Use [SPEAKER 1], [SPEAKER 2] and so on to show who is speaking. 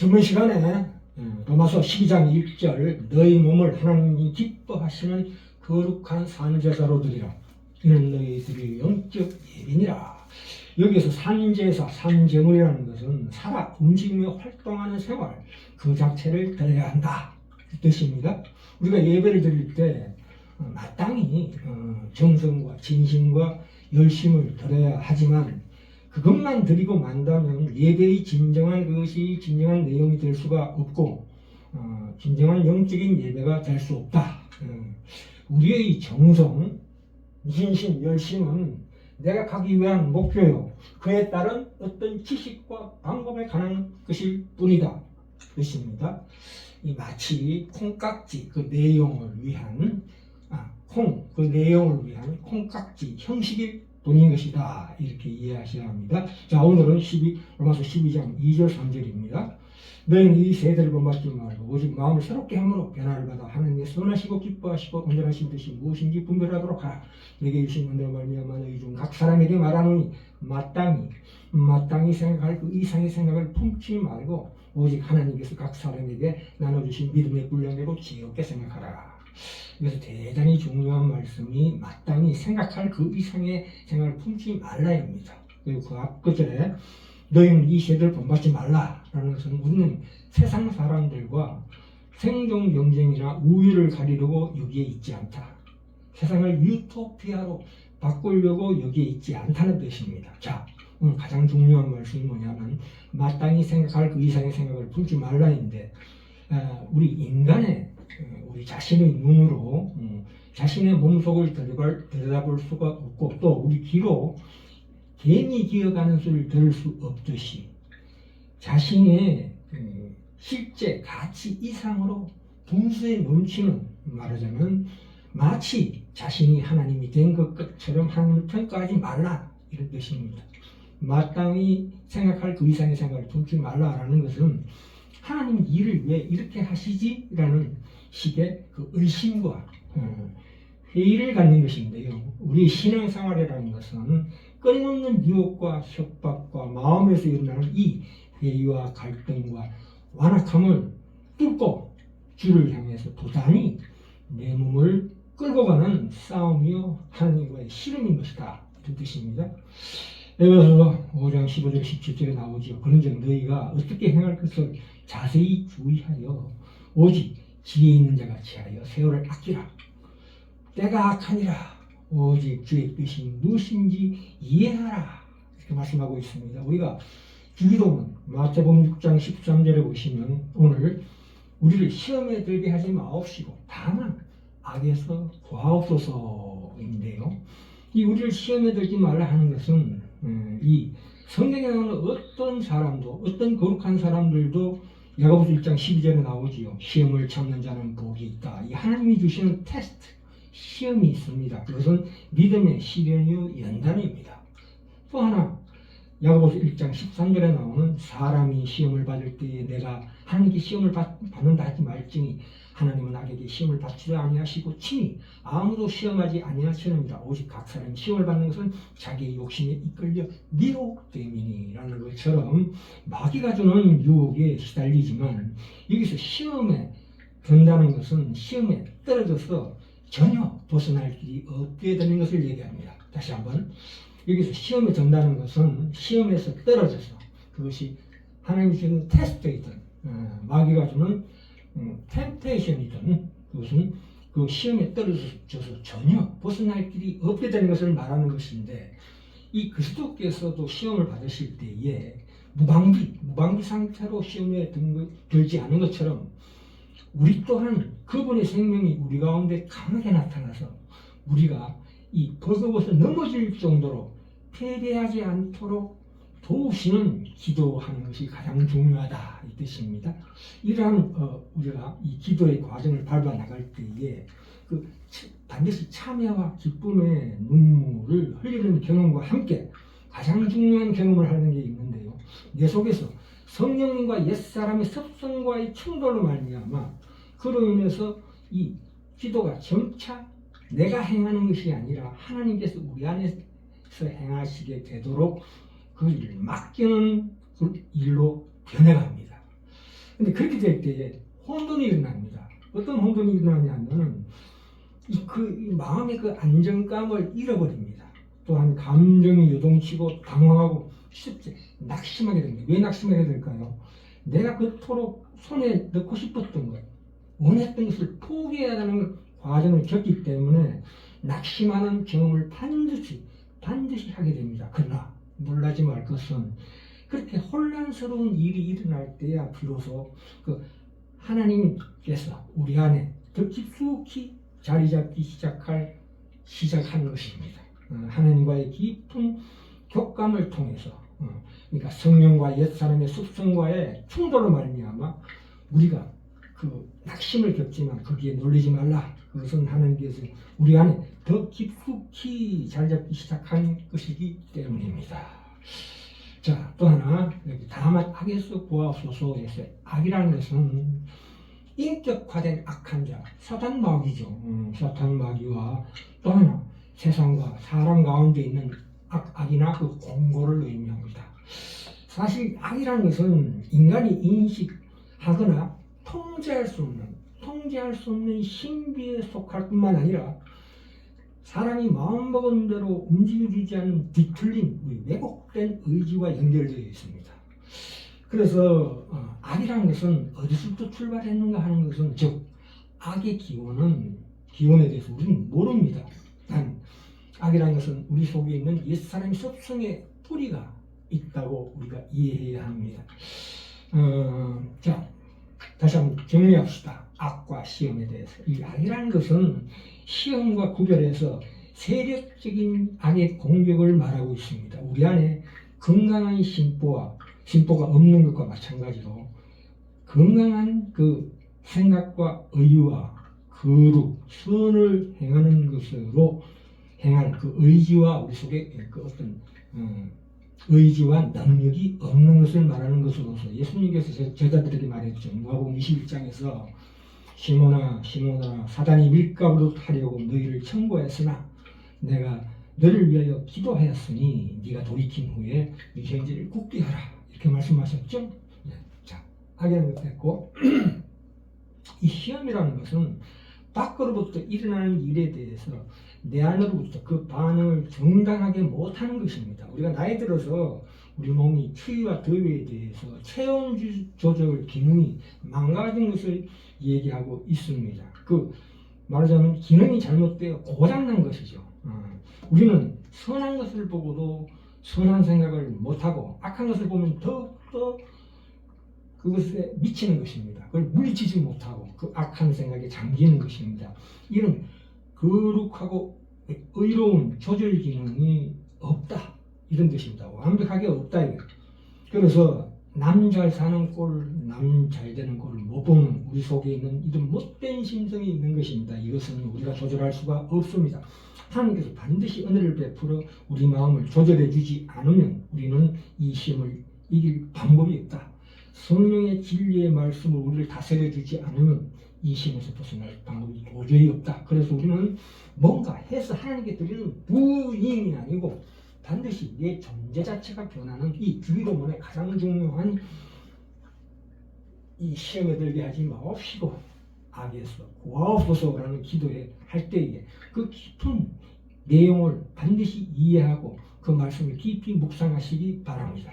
[SPEAKER 1] 저번 시간에 어, 로마서 12장 1절 너희 몸을 하나님이 기뻐하시는 거룩한 산제사로 드리라. 이는 너희들의 영적 예빈이라. 여기서 산제사, 산제물이라는 것은 살아 움직이며 활동하는 생활 그 자체를 드려야 한다. 이 뜻입니다. 우리가 예배를 드릴 때 어, 마땅히 어, 정성과 진심과 열심을 드려야 하지만 그것만 드리고 만다면 예배의 진정한 그것이 진정한 내용이 될 수가 없고 어, 진정한 영적인 예배가 될 수 없다. 어, 우리의 정성, 진심, 열심은 내가 가기 위한 목표요. 그에 따른 어떤 지식과 방법에 관한 것일 뿐이다. 것입니다. 이 마치 콩깍지 그 내용을 위한 아, 콩 그 내용을 위한 콩깍지 형식일 뿐인 것이다. 이렇게 이해하셔야 합니다. 자, 오늘은 12, 로마서 12장 2절 3절입니다. 너희는 이 세대를 본받지 말고 오직 마음을 새롭게 함으로 변화를 받아 하나님의 선하시고 기뻐하시고 온전하신 뜻이 무엇인지 분별하도록 하라. 내게 주신 은혜로 말미암아 너희 중 각 사람에게 말하노니 마땅히 마땅히 생각할 그 이상의 생각을 품지 말고 오직 하나님께서 각 사람에게 나눠주신 믿음의 분량대로 지혜롭게 생각하라. 그래서 대단히 중요한 말씀이 마땅히 생각할 그 이상의 생각을 품지 말라입니다. 그리고 그 앞구절에 너희는 이 세대를 본받지 말라라는 것은 우리는 세상 사람들과 생존 경쟁이나 우위를 가리려고 여기에 있지 않다. 세상을 유토피아로 바꾸려고 여기에 있지 않다는 뜻입니다. 자, 오늘 가장 중요한 말씀이 뭐냐면 마땅히 생각할 그 이상의 생각을 품지 말라인데 아, 우리 인간의 어, 우리 자신의 눈으로 음, 자신의 몸속을 들여다볼 수가 없고 또 우리 귀로 괜히 기어가는 소리를 들을 수 없듯이 자신의 음, 실제 가치 이상으로 분수에 넘치는 말하자면 마치 자신이 하나님이 된 것처럼 하나님을 평가하지 말라 이런 뜻입니다. 마땅히 생각할 그 이상의 생각을 품지 말라라는 것은 하나님 일을 왜 이렇게 하시지라는 식의 그 의심과 어, 회의를 갖는 것인데요. 우리 신앙생활이라는 것은 끊임없는 유혹과 협박과 마음에서 일어나는 이 회의와 갈등과 완악함을 뚫고 주를 향해서 부단히 내 몸을 끌고 가는 싸움이요 하나님과의 씨름인 것이다 이런 뜻입니다. 에베소서 5장 15절 17절에 나오죠. 그런즉 너희가 어떻게 행할 것을 자세히 주의하여 오직 지혜 있는 자가 지하여 세월을 아끼라. 때가 악하니라. 오직 주의 뜻이 무엇인지 이해하라. 이렇게 말씀하고 있습니다. 우리가 주기도문 마태복음 6장 13절에 보시면 오늘 우리를 시험에 들게 하지 마옵시고 다만 악에서 구하옵소서인데요. 이 우리를 시험에 들지 말라 하는 것은 음, 이 성경에 나오는 어떤 사람도 어떤 거룩한 사람들도 야고보서 1장 12절에 나오지요. 시험을 참는 자는 복이 있다. 이 하나님이 주시는 테스트, 시험이 있습니다. 그것은 믿음의 시련이요 연단입니다. 또 하나 야고보서 1장 13절에 나오는 사람이 시험을 받을 때에 내가 하나님께 시험을 받, 받는다 하지 말지니 하나님은 악에게 시험을 받지도 아니하시고 친히 아무도 시험하지 아니하시느니라 오직 각 사람이 시험을 받는 것은 자기의 욕심에 이끌려 미혹됨이니라는 것처럼 마귀가 주는 유혹에 시달리지만 여기서 시험에 든다는 것은 시험에 떨어져서 전혀 벗어날 길이 없게 되는 것을 얘기합니다. 다시 한번 여기서 시험에 든다는 것은 시험에서 떨어져서 그것이 하나님이 주는 테스트이든 어, 마귀가 주는 음, 템테이션이든 그것은 그 시험에 떨어져서 전혀 벗어날 길이 없게 되는 것을 말하는 것인데 이 그리스도께서도 시험을 받으실 때에 무방비 무방비 상태로 시험에 든 것, 들지 않은 것처럼 우리 또한 그분의 생명이 우리 가운데 강하게 나타나서 우리가 이 버거워서 넘어질 정도로 패배하지 않도록 도우시는 기도하는 것이 가장 중요하다 이 뜻입니다. 이러한 어, 우리가 이 기도의 과정을 밟아 나갈 때에 그 치- 반드시 참여와 기쁨의 눈물을 흘리는 경험과 함께 가장 중요한 경험을 하는 게 있는데요. 내 속에서 성령님과 옛사람의 섭성과의 충돌로 말미암아 그로 인해서 이 기도가 점차 내가 행하는 것이 아니라 하나님께서 우리 안에서 행하시게 되도록 그 일을 맡기는 그 일로 변해갑니다. 근데 그렇게 될 때에 혼돈이 일어납니다. 어떤 혼돈이 일어나냐면은 이, 그, 이 마음의 그 안정감을 잃어버립니다. 또한 감정이 요동치고 당황하고 쉽게 낙심하게 됩니다. 왜 낙심하게 될까요? 내가 그토록 손에 넣고 싶었던 것, 원했던 것을 포기해야 하는 과정을 겪기 때문에 낙심하는 경험을 반드시 반드시 하게 됩니다. 그러나 놀라지 말 것은 그렇게 혼란스러운 일이 일어날 때야 비로소 그 하나님께서 우리 안에 더 깊숙이 자리 잡기 시작할 시작하는 것입니다. 어, 하나님과의 깊은 교감을 통해서 어, 그러니까 성령과 옛 사람의 습성과의 충돌로 말미암아 우리가 그 낙심을 겪지만 거기에 놀리지 말라. 그것은 하나님께서 우리 안에 더 깊숙이 자리 잡기 시작한 것이기 때문입니다. 자, 또 하나 여기 다만 악에서 구하소서에서 악이라는 것은 인격화된 악한 자, 사탄 마귀죠. 음, 사탄 마귀와 또 하나 세상과 사람 가운데 있는 악, 악이나 그 공고를 의미합니다. 사실 악이라는 것은 인간이 인식하거나 통제할 수 없는, 통제할 수 없는 신비에 속할 뿐만 아니라 사람이 마음먹은 대로 움직여지지 않는 뒤틀린, 왜곡된 의지와 연결되어 있습니다. 그래서 어, 악이라는 것은 어디서부터 출발했는가 하는 것은 즉 악의 기원은 기원에 대해서 우리는 모릅니다. 단 악이라는 것은 우리 속에 있는 옛사람의 습성의 뿌리가 있다고 우리가 이해해야 합니다. 어, 자, 다시 한번 정리합시다. 악과 시험에 대해서. 이 악이라는 것은 시험과 구별해서 세력적인 악의 공격을 말하고 있습니다. 우리 안에 건강한 심보와 심보가 없는 것과 마찬가지로 건강한 그 생각과 의와 거룩, 선을 행하는 것으로 행할 그 의지와 우리 속에 그 어떤 어, 의지와 능력이 없는 것을 말하는 것으로서 예수님께서 제- 제자들에게 말했죠. 누가복음 21장에서 시몬아 시몬아 사단이 밀가루로 타려고 너희를 청구했으나 내가 너를 위하여 기도하였으니 네가 돌이킨 후에 네 현지를 굳게 하라 이렇게 말씀하셨죠. 네. 자 악이라는 것 됐고 이 시험이라는 것은 밖으로부터 일어나는 일에 대해서 내 안으로부터 그 반응을 정당하게 못하는 것입니다. 우리가 나이 들어서 우리 몸이 추위와 더위에 대해서 체온 주- 조절 기능이 망가진 것을 얘기하고 있습니다. 그 말하자면 기능이 잘못되어 고장난 것이죠. 어, 우리는 선한 것을 보고도 선한 생각을 못하고 악한 것을 보면 더욱더 그것에 미치는 것입니다. 그걸 물리치지 못하고 그 악한 생각에 잠기는 것입니다. 이런 거룩하고 의로운 조절 기능이 없다 이런 뜻입니다. 완벽하게 없다 이거. 그래서 남 잘 사는 꼴, 남 잘 되는 꼴을 못 보는 우리 속에 있는 이런 못된 심성이 있는 것입니다. 이것은 우리가 조절할 수가 없습니다. 하나님께서 반드시 은혜를 베풀어 우리 마음을 조절해 주지 않으면 우리는 이 시험을 이길 방법이 없다. 성령의 진리의 말씀을 우리를 다스려 주지 않으면 이 시험에서 벗어날 방법이 도저히 없다. 그래서 우리는 뭔가 해서 하나님께 드리는 부임이 아니고 반드시 내 존재 자체가 변하는 이 주기도문의 가장 중요한 이 시험에 들게 하지 마옵시고 악에서 구하옵소서라는 기도에 할 때에 그 깊은 내용을 반드시 이해하고 그 말씀을 깊이 묵상하시기 바랍니다.